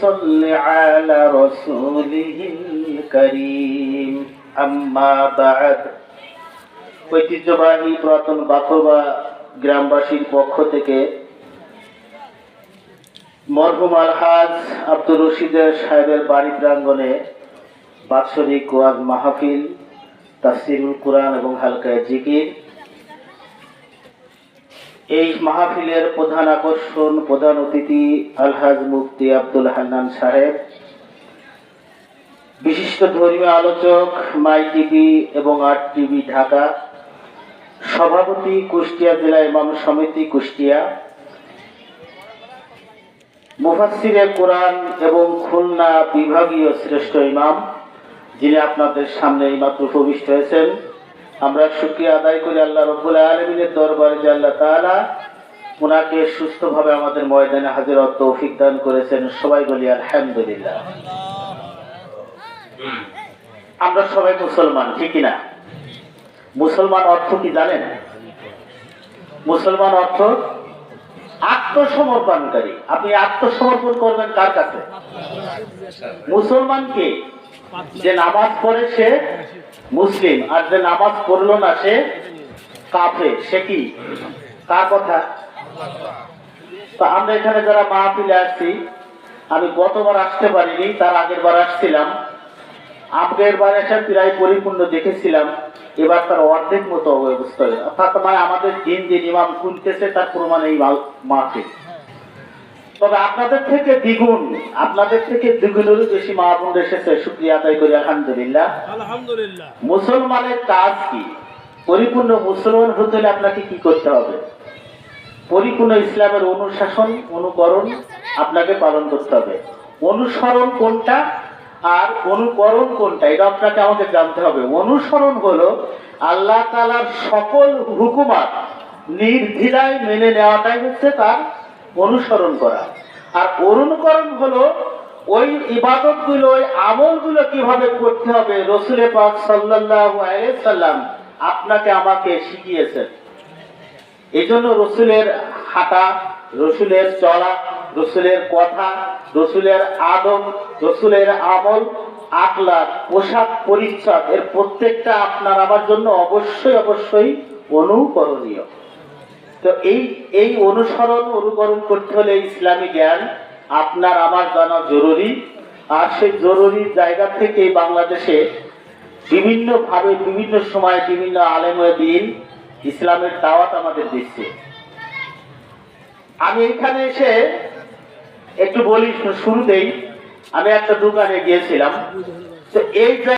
صل على رسوله الكريم أما بعد ঐতিহ্যবাহী পুরাতন বাকরবা গ্রামবাসীর পক্ষ থেকে মরহুম আলহাজ আব্দুর রশিদের সাহেবের বাড়ি প্রাঙ্গণে বাৎসরিক ওয়াজ মাহফিল তাফসিরুল কোরআন এবং হালকায় জিকির এই মাহফিলের প্রধান আকর্ষণ, প্রধান অতিথি আলহাজ মুফতি আব্দুল হান্নান সাহেব, বিশিষ্ট ধর্মীয় আলোচক, মাই টিভি এবং আর্ট টিভি ঢাকা, সভাপতি কুষ্টিয়া জেলা ইমাম সমিতি কুষ্টিয়া মুফাসিরে কোরআন এবং খুলনা বিভাগীয় শ্রেষ্ঠ ইমাম, যিনি আপনাদের সামনে এইমাত্র উপবিষ্ট হয়েছেন। আমরা শুক্রিয়া আদায় করি আল্লাহ রব্বুল আলমিনের দরবারে যে আল্লাহ তাআলা ওনাকে সুস্থভাবে আমাদের ময়দানে হাজির তৌফিক দান করেছেন। সবাই বলি আলহামদুলিল্লাহ। আমরা সবাই মুসলমান ঠিকই না মুসলমান অর্থ কি জানেন? মুসলমান অর্থ আত্মসমর্পণকারী। আপনি আত্মসমর্পণ করবেন কার কাছে? মুসলমানকে যে নামাজ পড়ে সে মুসলিম আর যে নামাজ পড়ল না সে কাফে সে কি? কার কথা? তো আমরা এখানে যারা মাহফিলে আসছি, আমি গতবার আসতে পারিনি, তার আগের বার আসছিলাম। আগের বার এসে প্রায় পরিপূর্ণ দেখেছিলাম, এবার তার অর্ধেক মতো অবস্থা অর্থাৎ আমাদের দিন দিন ইমাম খুলতেছে তার প্রমাণ এই মা- মাহফিল। তবে আপনাদের থেকে দ্বিগুণ আপনাদের থেকে দ্বিগুণেরও বেশি মা বোন এসেছে শুক্রিয়া আদায় করি আলহামদুলিল্লাহ। আলহামদুলিল্লাহ। মুসলমানের কাজ কি? পরিপূর্ণ মুসলমান হতে হলে আপনাকে কি করতে হবে? পরিপূর্ণ ইসলামের অনুশাসন অনুকরণ আপনাকে পালন করতে হবে। অনুসরণ কোনটা আর অনুকরণ কোনটা এটা আপনাকে আমাকে জানতে হবে। অনুসরণ হলো আল্লাহ তালার সকল হুকুমাত নির্দ্বিধায় মেনে নেওয়াটাই হচ্ছে তার অনুসরণ করা। আর অনুকরণ হলো ওই ইবাদতগুলো ওই আমলগুলো কীভাবে করতে হবে? রসুলে পাক সাল্লাহ সাল্লাম আপনাকে আমাকে শিখিয়েছেন। এই জন্য রসুলের হাঁটা, রসুলের চলা, রসুলের কথা, রসুলের আদম রসুলের আমল আকলার পোশাক পরিচ্ছদ, এর প্রত্যেকটা আপনার আমার জন্য অবশ্যই অবশ্যই অনুকরণীয়। তো এই এই অনুসরণ অনুকরণ করতে হলে ইসলামী জ্ঞান আপনার, আমার জানা জরুরি। আর সেই জরুরি জায়গা থেকে বাংলাদেশে বিভিন্ন ভাবে বিভিন্ন সময় বিভিন্ন আলেময় দিন ইসলামের দাওয়াত আমাদের দিচ্ছে। আমি এখানে এসে একটু বলি শুরুতেই আমি একটা দোকানে গিয়েছিলাম। তো এই